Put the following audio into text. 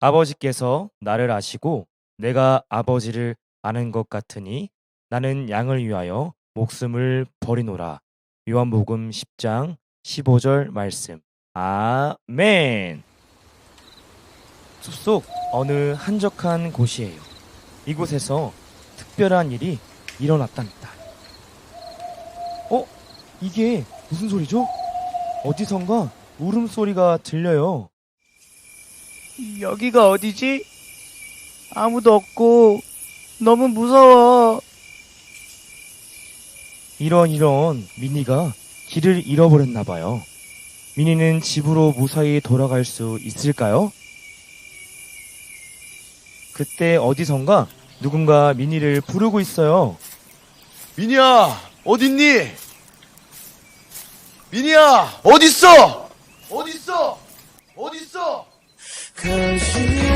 아버지께서 나를 아시고 내가 아버지를 아는 것 같으니 나는 양을 위하여 목숨을 버리노라. 요한복음 10장 15절 말씀. 아멘. 숲속 어느 한적한 곳이에요. 이곳에서 특별한 일이 일어났답니다. 어? 이게 무슨 소리죠? 어디선가 울음소리가 들려요. 여기가 어디지? 아무도 없고 너무 무서워. 이런 이런 미니가 길을 잃어버렸나 봐요. 미니는 집으로 무사히 돌아갈 수 있을까요? 그때 어디선가 누군가 미니를 부르고 있어요. 미니야, 어딨니? 미니야, 어딨어? 어딨어? 어딨어? Cause you